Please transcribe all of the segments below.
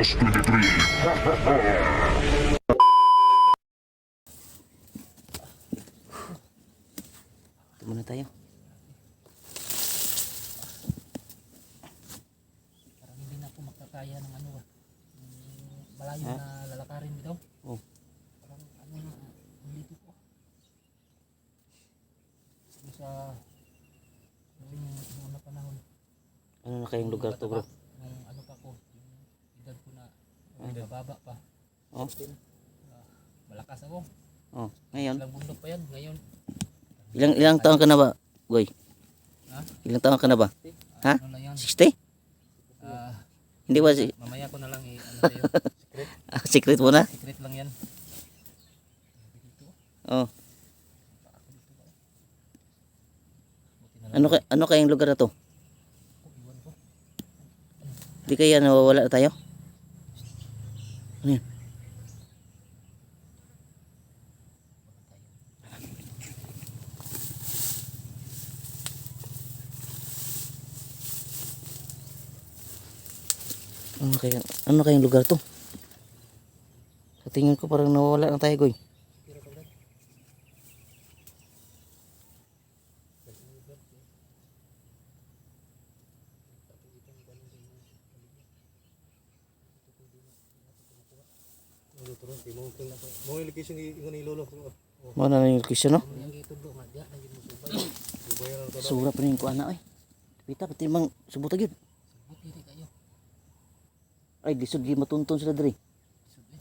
Boss 23. Ito muna tayo. Parang hindi na ako makakaya ng ano ah. yung Malayo Ha? na lalakarin dito. Oh. Parang ano na, dito po. Sa yung yung ano panahon. Ano na kayong lugar to bro? Nung ano pa ko, yung edad ko na Ano? mababa pa. Oh. Ah, malakas ako. Oh, ngayon. Ilang bundok pa yan. Ngayon, Ilang ilang taon ka na ba, Goy? Ha? Ilang taon ka na ba? Ha? ano na yan. 60? Ah, Hindi ba si mamaya ko na lang i ano sa'yo. Secret. ah, secret mo na? Secret lang yan. Oh. Ano ka ano kayang lugar na to? Iwan ko. Di kaya nawawala na tayo? Ano yan? Ano kaya ano kayang lugar to? Sa tingin ko parang nawawala na tayo, Goy. Ni ingon ni lolo. Mo na yung location, no? Sura pa rin ko ana, oy. Pita pati mang subot gyud. Rin kayo. Ay, lisod gi matuntun sila diri. Subay.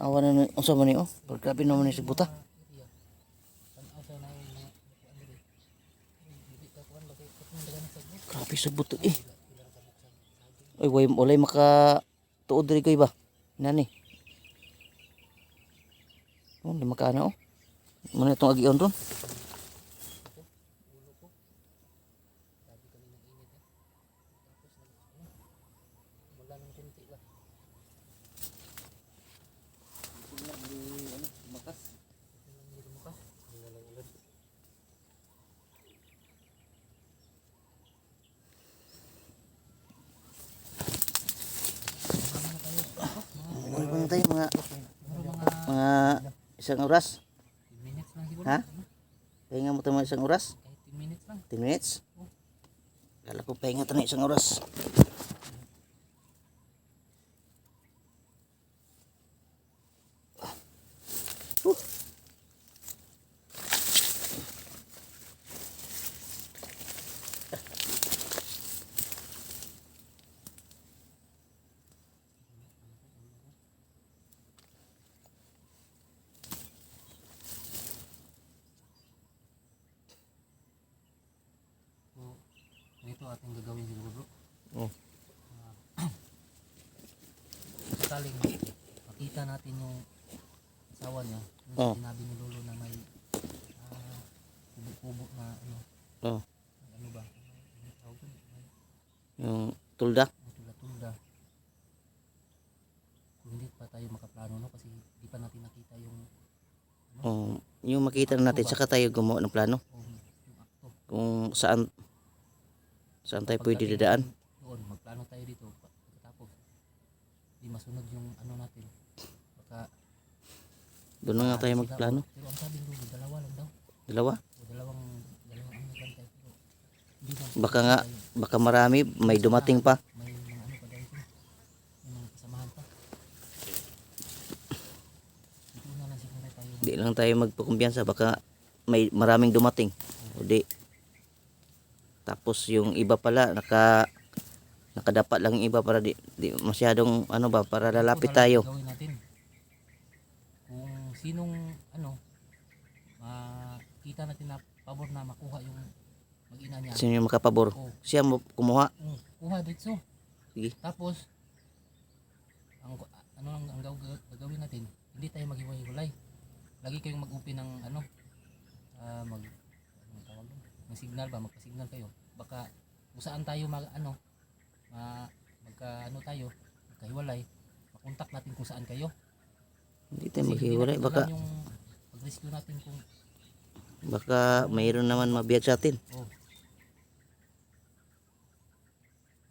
Awa na na, unsa man ni oh. Pagkabi naman ni si buta. Iya. Tanaw sa na yung mga kuan diri. Hindi ka kuan bagay katong dagan sa bus. Grabe sa buto eh. Ay, way walay maka tuod diri koy ba? Nani. Oh, di makana oh. Muna itong agion ron. Na tayo mga mga isang oras? 10 minutes lang siguro. Ha? Pahinga mo tayo isang oras? Kahit 10 minutes lang. 10 minutes? Kala ko pahinga tayo ng isang oras. Uh. So, ito ating gagawin siguro bro. Oh. Ah, sakaling yung asawa niya. Yung Oh. sinabi ni Lolo na may ah, kubo-kubo na ano, Oh, ano ba? Ano tawag doon? May yung tulda. tula-tula. Kung hindi pa tayo makaplano no kasi di pa natin nakita yung Oh, yung makita na natin saka tayo gumawa ng plano yung akto. kung saan saan tayo pwede dadaan. Doon, magplano tayo dito pa- pagkatapos. Di masunod yung ano natin. Doon na nga tayo magplano. Pero ang sabi nila, dalawa lang daw. Dalawa. Dalawang, dalawang ano hindi na Baka nga baka marami may dumating pa. may mga ano pa daw ito. May mga kasamahan pa. Dito na lang siguro tayo. Di lang tayo magpakumpiyansa baka may maraming dumating. O di. Tapos yung iba pala naka nakadapat lang yung iba para di, di masyadong ano ba para lalapit lang tayo. Gawin natin. Kung sinong ano makita natin na pabor na makuha yung mag-ina niya. Sino yung makapabor? Oh, Siya mo kumuha. mm, kuha dito. Sige. Tapos ang ano ang, ang gaw- gagawin natin, hindi tayo maghiwa-hiwalay. Lagi kayong mag-upi ng ano ah, mag ano tawag doon? Ng signal ba, magpa-signal kayo. Baka kung saan tayo mag ano ma, magka ano tayo, magkahiwalay, makontak natin kung saan kayo. Hindi tayo maghiwalay. Baka yung pag-rescue natin kung Baka mayroon naman mabiyag sa atin. Oh.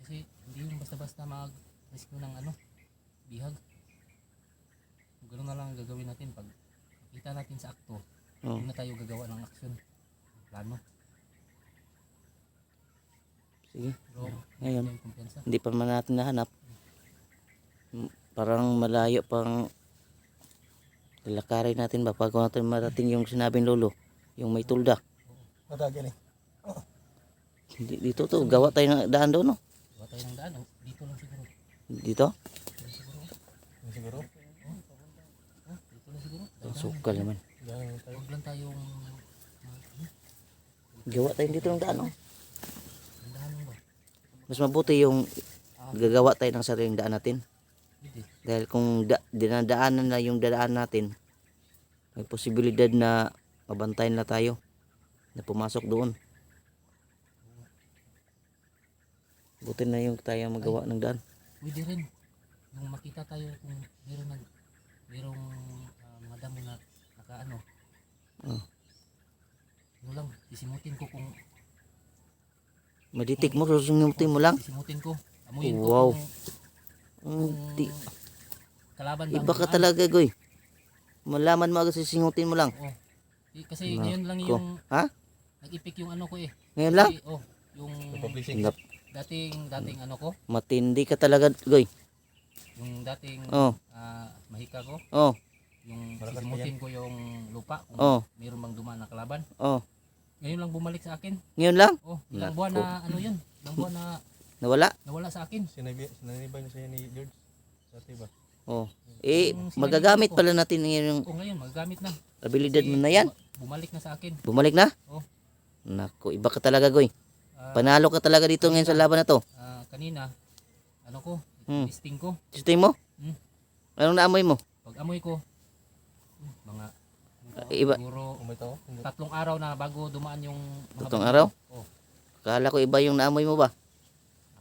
Kasi hindi yung basta-basta mag-rescue ng ano, bihag. Ganoon na lang ang gagawin natin pag kita natin sa akto. Oh. Hindi na tayo gagawa ng aksyon. Plano. Sige. Pero Ngayon. hindi pa man natin nahanap. M- Parang malayo pang lalakarin natin ba pag natin marating yung sinabing lolo. Yung may tulda. Matagyan eh. Di- Dito to, gawa tayo ng daan doon no? Gawa tayo ng daan. oh. Dito lang siguro. Dito? Dito siguro. Oh, dito lang siguro. Ang sukal naman. Huwag lang tayong Gawa tayo dito ng daan no? Mas mabuti yung gagawa tayo ng sariling daan natin. Dahil kung da, dinadaanan na yung dadaan natin, may posibilidad na mabantayan na tayo na pumasok doon. Buti na yung tayo magawa ng daan. Pwede rin. Yung makita tayo kung meron nag merong ah, mga damo na naka ano. Oh. Ano lang, sisimutin ko kung Maditik mo, susungutin mo lang. sisimutin ko. Amuyin ko Wow. kung, Mm, kung di, kalaban iba ka talaga, goy. Malaman mo agad sisingutin mo lang. Oo. Eh, Kasi Nako. ngayon lang yung Ha? nag-ipik yung ano ko eh. Ngayon lang? Kasi, oh, yung Publishing. Dating dating ano ko, matindi ka talaga, goy. yung dating Oh, ah, mahika ko, oh, yung Malakas sisimutin ko yung lupa kung oh, meron bang dumaan na kalaban. oh. Ngayon lang bumalik sa akin. Ngayon lang? Oh, ilang Nako. buwan na ano yun? Ilang buwan na Nawala? nawala sa akin. Sinabi, sinanibay na siya ni George. Dati ba? Oh. Eh, Yung sinabi magagamit pala natin ngayon yung Oh, ngayon magagamit na. abilidad mo na yan. Bu- Bumalik na sa akin. Bumalik na? Oh. Naku, iba ka talaga, goy. Ah, Panalo ka talaga dito ngayon sa laban na to. ah, kanina ano ko, Hmm. testing ko. Sistem mo? Hmm. Anong naamoy mo? Pag amoy ko hmm, mga Iba. siguro tatlong araw na bago dumaan yung mga Tatlong araw? Oh, Kala ko iba yung naamoy mo ba?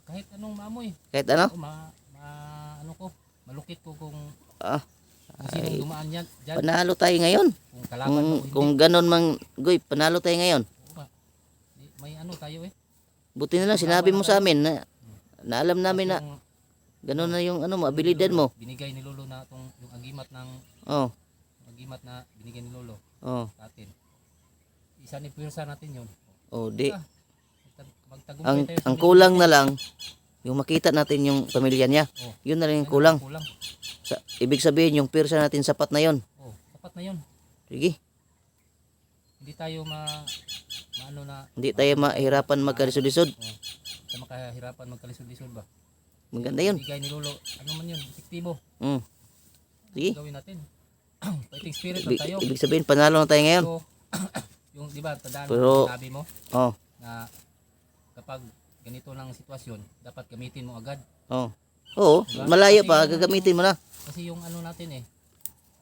kahit anong maamoy. Kahit ano? Oh, ma, ma- malukit ko kung Ah, kung sinong dumaan yan, dyan, panalo tayo ngayon. kung kalaban mo Kung, o hindi. kung ganon mang, goy, panalo tayo ngayon. May ano tayo eh. Buti na lang, sinabi mo sa amin na, na alam namin na ganon na yung ano mo, abilidad mo. binigay ni Lolo na tong yung agimat ng Oh, agimat na binigay ni Lolo oh, sa atin. Isa ni pwersa natin yun. oh, di. Magtagumpay Ang, ang kulang na lang, yung makita natin yung pamilya niya. Oh. Yun na lang Yan yung ang kulang. kulang. Sa, ibig sabihin, yung pirsa natin sapat na yon. Oh, sapat na yun. Sige, Hindi tayo ma maano na hindi tayo mahirapan magkalisod-lisod. oh, hindi makahirapan magkalisod-lisod ba. Maganda yun. Bigay ni Lolo, ano man yun, efektibo. Mm. Sige. Gawin natin. Fighting spirit Ibig, tayo. ibig sabihin, panalo na tayo ngayon. So, yung di ba, tandaan Pero- sabi mo Oh, na kapag ganito lang ang sitwasyon, dapat gamitin mo agad. oh. Oo, malaya pa, gagamitin mo na. Kasi yung ano natin eh,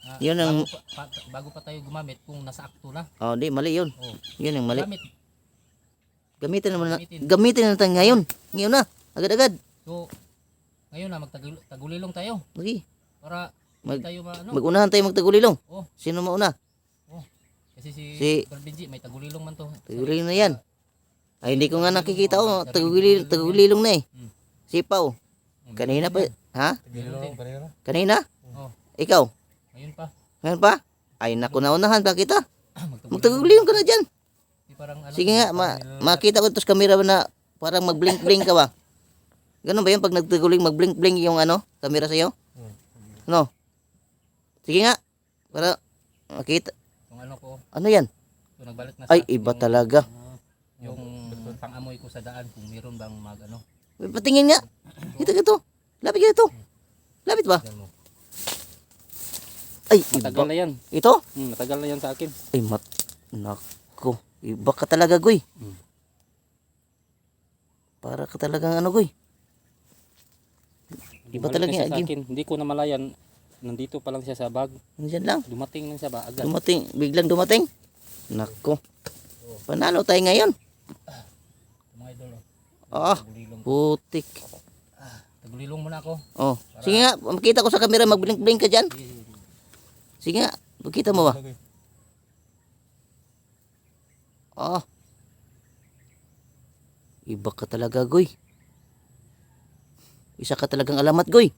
ah, Yun ang- bago, pa, pa- bago pa tayo gumamit kung nasa akto na. Oh, di, mali yun. Oh, Yun yung mali. gamit. Gamitin naman na, Gamitin. gamitin na natin ngayon. Ngayon na, agad-agad. So, ngayon na magtagulilong tayo Sige, para Mag- tayo ma, ano, magunahan tayo magtagulilong. Oh. Sino mauna? kasi si, si- Benji, may tagulilong man to. Tagulilong na yan. Ay, hindi ko nga nakikita oh. Tagulilong, tagulilong na eh. Hmm. Sipaw. Oh, Kanina pa. Ha? Kanina. Oh, Ikaw? ngayon pa. Ngayon pa? Ay, naku, naunahan pa kita. Magtagulilong. Magtagulilong ka na dyan. Ano, Sige nga, ma makita ko ito sa camera na parang mag-blink-blink ka ba? Ganun ba yun pag nagtaguling mag-blink-blink yung ano, camera sa'yo? Hmm. No? Sige nga. Para makita. yung ano ko, Ano yan? Ay, iba yung- talaga. yung pang-amoy ko sa daan kung meron bang mag ano. Patingin nga. Ito, ito. Lapit ka ito. Lapit ba? Ay, Matagal iba. na yan. Ito? Hmm, matagal na yan sa akin. Ay, mat... Nako. Iba ka talaga, Goy. Hmm. Para ka talagang ano, Goy. Iba Bumalik talaga na siya yung sa agim. akin. Hindi ko namalayan. Nandito pa lang siya sa bag. Nandyan lang. Dumating lang siya ba agad. Dumating. Biglang dumating. Nako. Panalo tayo ngayon. Oh. Ah, putik. Tagulilong muna ako. Oh. Sige nga, makita ko sa camera, mag-blink-blink ka dyan. Sige, nga, makita mo ba? Ah. Iba ka talaga, Goy. Isa ka talagang alamat, Goy.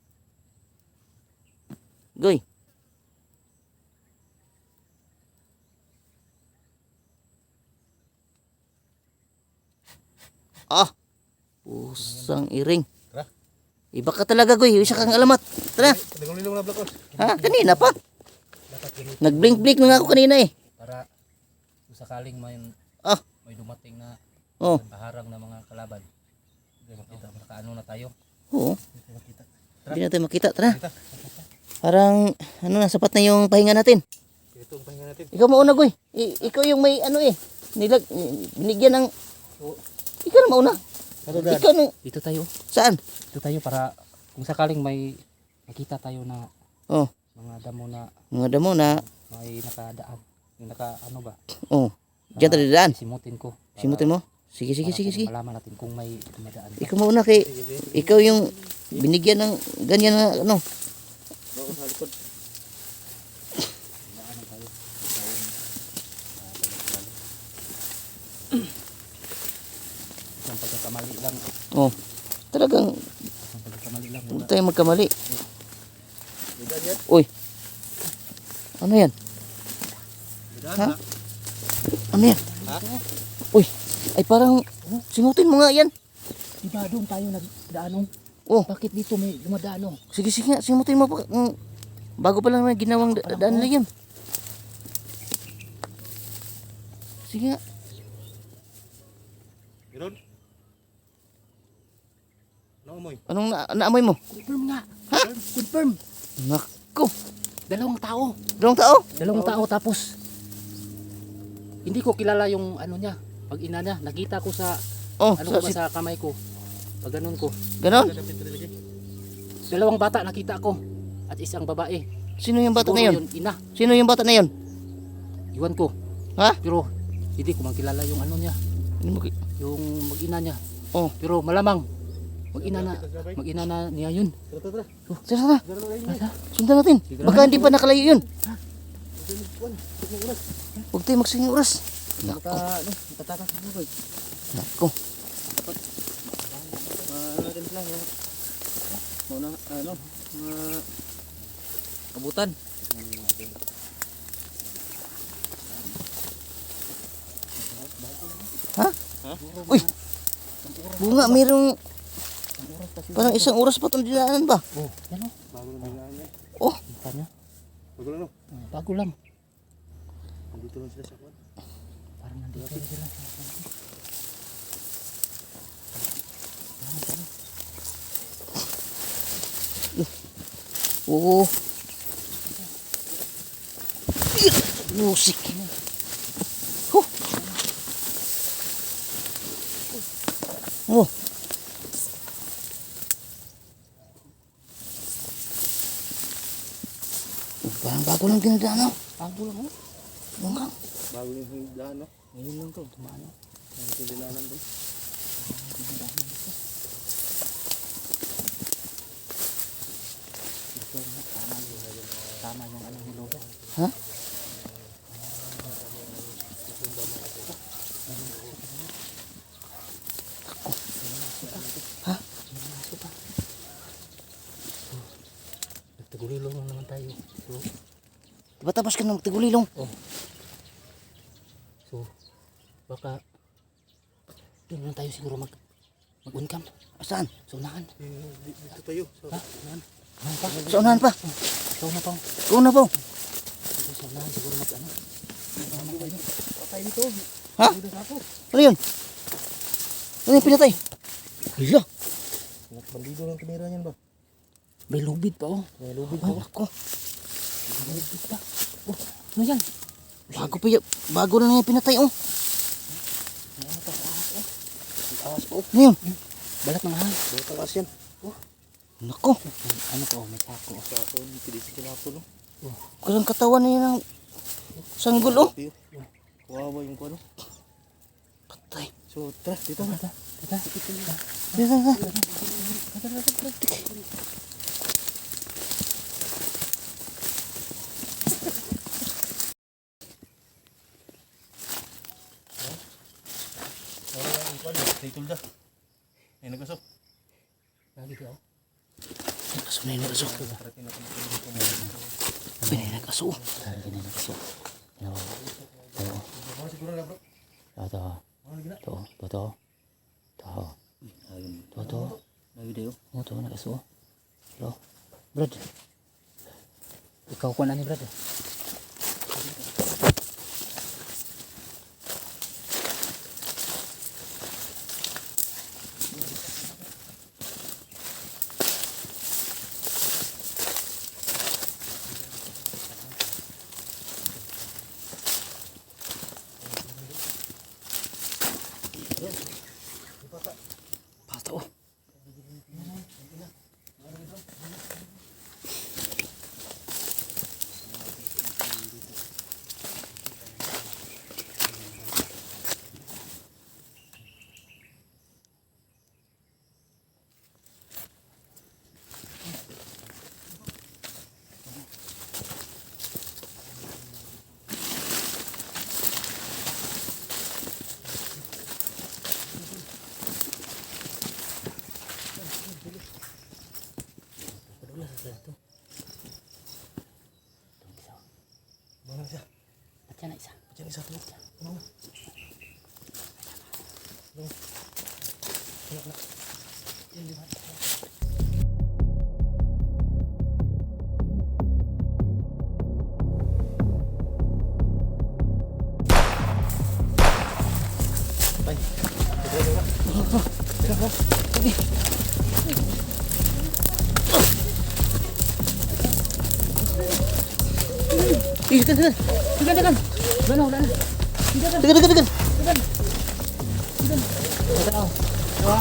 Goy. Ah. Pusang iring. Iba ka talaga, Goy. Isa kang alamat. Tara. Ha? Kanina pa. Nag-blink-blink na nga ako kanina eh. para kung sakaling may Ah. may dumating na Oh. baharang na mga kalaban. Hindi makita, makaano na tayo. Oo. Hindi natin makita. Tara. Parang, ano na, sapat na yung pahinga natin. Ito ang pahinga natin. Ikaw mauna, Goy. I- ikaw yung may ano eh. Nilag, binigyan ng... Ikaw na mauna. Ikaw na... Dito tayo. Saan? Dito tayo para kung sakaling may makita tayo na Oh, mga damo na mga damo na... may nakadaan. Yung naka ano ba? Oh, diyan tayo dadaan. Simutin ko. Para- Simutin mo. Sige, sige, sige, sige. Malaman natin kung may dumadaan. Ikaw mauna kay... Ikaw yung binigyan ng ganyan na ano. Bako sa likod. Ano tayo? Pagkakamali lang. Oh, talagang pagkakamali lang. huwag tayo magkamali. Uy. Ano yan? Ha? Ano yan? Uy, ay parang simutin mo nga yan. Diba doon tayo nagdaanong? Oh, Bakit dito may dumadaano? sige sige nga, simutin mo pa. mm, Bago pa lang may ginawang da- daan na yun. Sige nga. Meron? Ano amoy? Anong na naamoy mo? Confirm nga. Ha? Confirm. Nako. Dalawang tao. Dalawang tao? Dalawang tao tapos hindi ko kilala yung ano niya. Pag ina niya, nakita ko sa Oh, ano sa, ba si, sa kamay ko. Pag ganun ko. ganon? Dalawang bata nakita ko at isang babae. Sino yung bata na Siguro yun? yun ina. Sino yung bata na yun? Iwan ko. Ha? Pero hindi ko man kilala yung ano niya, Ano mo yung mag-ina niya. Oh, Pero malamang mag-ina na mag-ina na niya yun. Tara, tara, tara. tara. Tara. Sundan natin. Baka hindi pa nakalayo yun. Huwag tayo magsinging oras. Ba? Nako. ano ano, mga kabutan. Uy. Bunga, mayroong parang isang oras pa itong dinaanan ba? Oh, yan o. Bago na biglaan niya. Oh, Mukha niya. Bago lang no. Ah, Bago lang. Nandito lang sila sa kwan. Parang nandito na sila. oo. Musik. Huh. Oh. Oh, Parang bago lang dinadaan oh. Bago lang o. Bunga. Bago yung higlaan no. Ngayon lang to, tumano. Ang ito dinaanan doon. Ito na, tama yung, tama yung ano ni Lola. Ha? Nagtagulilong lang naman tayo. So, Diba tapos ka na magtigulilong? so baka doon lang tayo siguro mag mag-uncam. Saan? So, unahan. Eh, di- Dito tayo. Sa Ha? Unahan. Unahan pa. Sa unahan pa. Ikaw na pa. Ikaw na po. Ito sa unahan siguro mag ano. Unahan na tayo. Patay dito. Ha? Ano yun? Ano yung pinatay? Hala. Bandido ng kamera niyan ba? May lubid pa oh. May lubid Oh, ako. May. Oh, ano yan? Bago pa yun. Bago na nga yung pinatay oh. May oh. Aas po. Ano yun? Balat ng ahas. Ba't ang aas yan? Nako. May Ano oh, may sako oh. Sa ako, hindi si kinapon no. Kalang katawan na yun ng sanggol oh. Tiyo. Kawawa yung kwan no. Patay. So, tara, dito na. Tata, tata. Dito na. Wala, titul dah. Ay, nagkasok. Lagi ko. Kaso na yun, kaso. Sabi na yun, kaso. Lagi na nakaso. Yo. To. To to. To to to. To. To to. Lagi dayo. Mo to nakaso. Lo. Brad. Ikaw ko na ni Brad. Pato. อีกสักนิดลงลงเยอะแล้วเยอะดีมากไปเร็วๆครับเร็วๆนี่ Ih, degan, degan. Degan degan. Wala wala. Degan, degan, degan. Wala. Wala.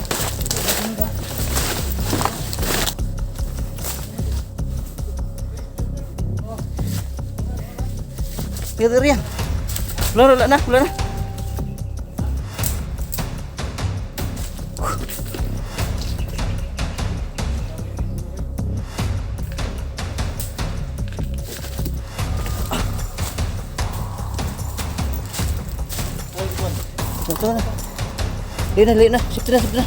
Degan, degan, Rian. Wala, wala na, wala na. Ito na. Lihat na, lihat na. Sip na, sip na.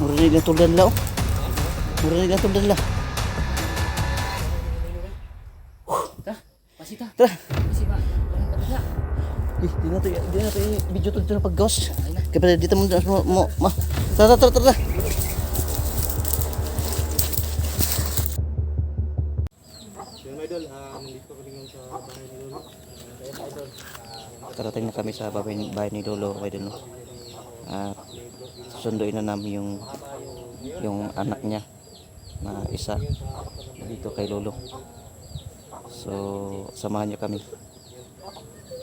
Mura na ilang tuldan la, oh. Mura na ilang tuldan la. Ta. Pasita. Tara. Ih, di na to, di na to yung video to dito na pag-gawas. Kaya dito mo, mo, mo, ma. Tara, tara, tara, ah, Lolo. Karating na kami sa bahay, bahay ni Lolo kay Dino. At sunduin na namin yung yung anak niya na isa dito kay Lolo. So, samahan niyo kami.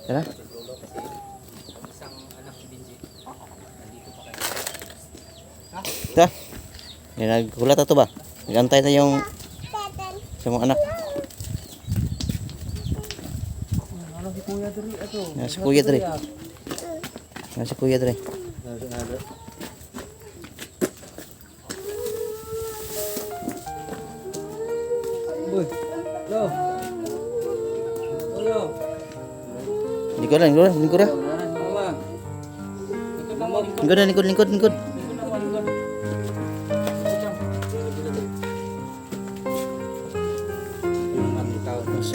Tara. Isang anak ni Benji. Nandito pa kayo. Tara. Yan, naghulat to ba? Nagantay na yung sa mga anak. Ano si Kuya Dri ato? Yan, si Kuya Dre. Yan, si Kuya Dre. nasa nasa. Uy. Lo. Lo. Lingkod lang, lingkod lang, lingkod lang. Mama.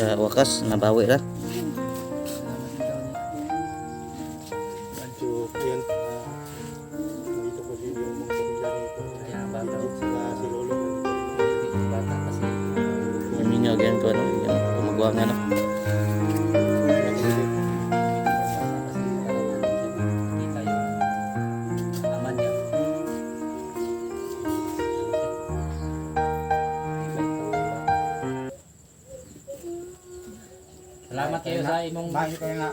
Sa wakas, nabawi ra. Sa imong Mahal kayo nga.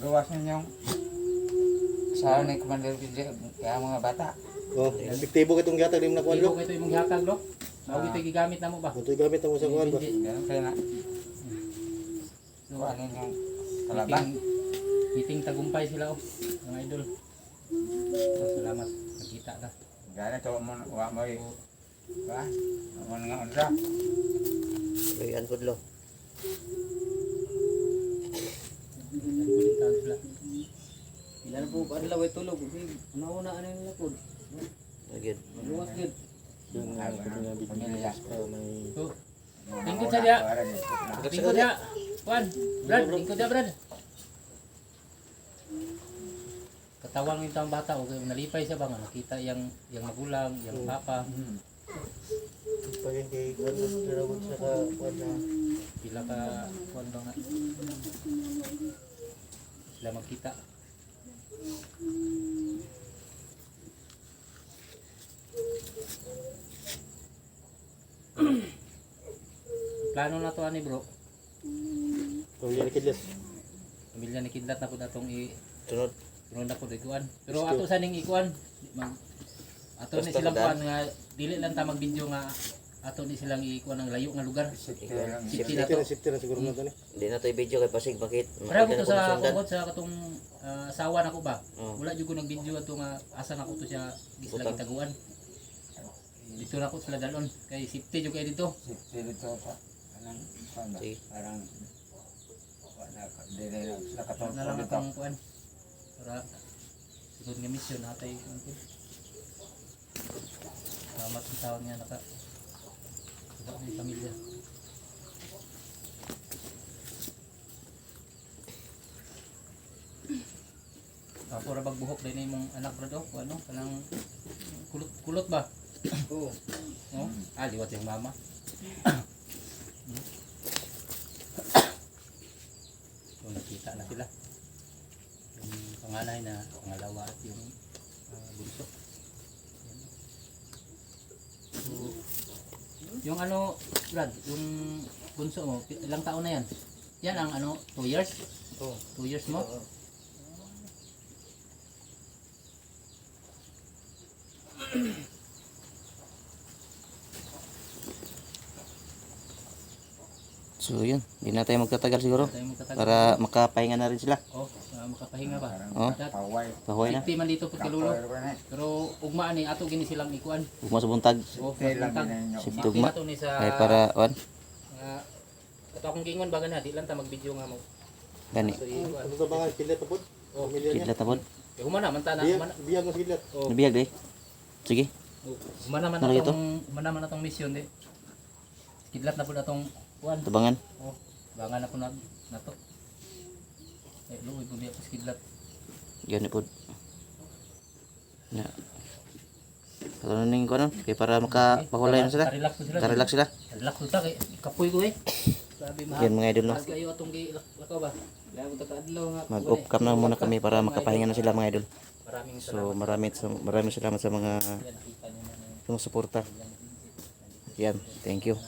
Luwas ninyong sa ni Commander Vijay kaya mga bata. Oh, epektibo kitong gatag lim na kuan lo. ito imong gihatag lo. Mao ito gigamit namo ba? Ito gamit mo sa kuan ba? Ganun kayo nga. So, Kuha ninyong kalaban. Meeting tagumpay sila oh, mga idol. So, salamat. Nakita ka. Gana to mo wa mo ba? Mo nga undra. Luyan ko lo. Kulitan sila. Ilan po pa nila way tulog. Una-una ano nila po. Agad. Luwas gid. Yung uh, nga Pamilya. bigyan uh, may Tingkod sa diya. Tingkod ya. Juan, Brad, tingkod ya, Brad. Katawang yung taong bata, okay, nalipay siya ba nga, nakita yung, yung magulang, yung papa, pa rin kay Juan Dragon sa ka Juan na pila ka, kuwan ba nga. Sila magkita. Plano na to ani bro. pamilya ni Kidlas. Pamilya ni Kidlat na po natong i Sunod. Sunod na po ikuan. Pero ato sa ning ikuan, mag ato ni silang kuan nga dili lang ta mag-video nga ato ni silang ikuan ng layo nga lugar. Safety lang. Safety na to. na safety na siguro na to ni. Hindi na tayo video kay Pasig. Bakit? Para ko to na ko sa kungkot sa katong ah, asawa nako ba. Oh. Wala jud ko nag video ato nga asa na ko to siya di sila Butang. gitaguan. Dito na ko sila dalon kay safety jud kay dito. Safety dito sa anong kuan ba? Sige. Parang wala ka na sila Na katong lang atong kuan. Para sigud nga mission natay ko. Salamat sa taon nga naka Ni pamilya. Ako ra bagbuhok din imong anak bro do, ano, kanang kulot kulot ba? Oo. No? Ah, liwat yung mama. so, nakita na sila. Yung panganay na pangalawa at yung ah, bunso. Yan. So, yung ano, Brad, yung bunso mo, ilang taon na yan? Yan ang ano, 2 years? Oo. 2 years mo? Oo. So yun. Hindi na tayo magtatagal siguro. Tayo magtatagal. Para makapahinga na rin sila. Oh, ah, makapahinga ba? Oh. paway. Na. Safety man dito. Kapoy ko na. Pero ugmaan ni ato gini silang ikuan. Mo sa buntag. Oh, Safety lang din ninyo. Safety. Safety Tugma. na to ni sa Kaya para, wan, nga ato akong gingon baga na di lang ta mag-video nga mo. gani. So ikuan. Ano ba nga Kidlat po? Oh. Kidlat tapon. eh, humana man ta na Biyag, humana. biyag Kidlat. Oh, Nabiyag eh. Sige. oh, humana man Ano na ito? tong humana man na tong mission di. Kidlat na pud atong kuan. Tabangan. Oh, banga na po na nato. Eh, luoy pud diya sa kidlat. Gani po. Na. Ano ning ko Kaya para makapahulay na sila. Relax po sila. Makarelax sila. Relax po ta kay kapoy ko eh. Sabi mahal. Yan mga idol no. Kayo atong gi lakaw ba? Kaya ko takadlaw nga. Mag-off cam na muna kami para makapahinga na sila mga idol. Maraming salamat. So maraming maraming salamat sa mga na na sumusuporta. Yan. Thank you.